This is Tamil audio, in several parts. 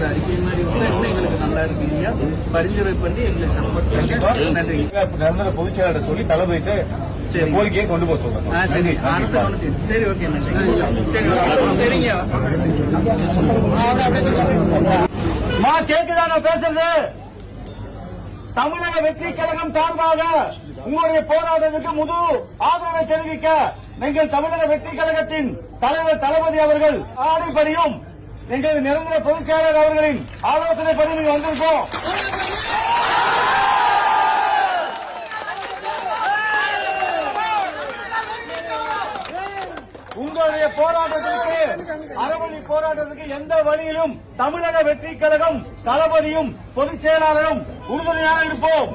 ஒரு அறிக்கை மாதிரி இருந்தா இன்னும் எங்களுக்கு நல்லா இருக்கு இல்லையா? பரிந்துரை பண்ணி சப்போர்ட் பண்ணி நன்றி. நிரந்தர பொதுச் செயலாளர் சொல்லி தலைமையிட்டு சரி. கோரிக்கையை கொண்டு போக ஆ சரி. அரசு கவனிச்சு சரி ஓகே நன்றி. சரி சரிங்க. மா கேக்குதா நான் பேசுறது. தமிழக வெற்றி கழகம் சார்பாக உங்களுடைய போராட்டத்துக்கு முழு ஆதரவை தெரிவிக்க எங்கள் தமிழக வெற்றி கழகத்தின் தலைவர் தளபதி அவர்கள் ஆணைப்படியும் எங்களது நிரந்தர பொதுச்செயலர் அவர்களின் ஆலோசனைப்படி நீங்க வந்திருக்கோம் உங்களுடைய போராட்டத்திற்கு அறவழி போராட்டத்துக்கு எந்த வழியிலும் தமிழக வெற்றி கழகம் தளபதியும் பொதுச் செயலாளரும் உறுதுணையாக இருப்போம்.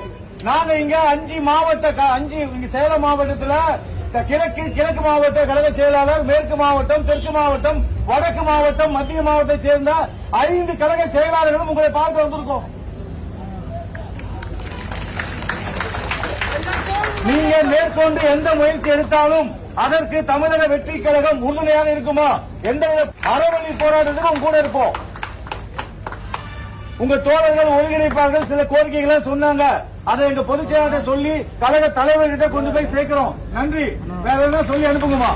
நாங்க இங்க அஞ்சு மாவட்ட அஞ்சு சேலம் மாவட்டத்துல கிழக்கு கிழக்கு மாவட்ட கழக செயலாளர் மேற்கு மாவட்டம் தெற்கு மாவட்டம் வடக்கு மாவட்டம் மத்திய மாவட்டத்தை சேர்ந்த ஐந்து கழக செயலாளர்களும் உங்களை பார்க்க வந்திருக்கோம். நீங்க மேற்கொண்டு எந்த முயற்சி எடுத்தாலும் அதற்கு தமிழக வெற்றி கழகம் உறுதுணையாக இருக்குமா? எந்த அறவழி போராட்டத்திலும் கூட இருப்போம். உங்க தோழர்கள் ஒருங்கிணைப்பார்கள் சில கோரிக்கைகளை சொன்னாங்க. அதை எங்க பொதுச் செயலாளர் சொல்லி கழக தலைவர்கிட்ட கொண்டு போய் சேர்க்கிறோம். நன்றி. வேற எதாவது சொல்லி அனுப்புங்கம்மா.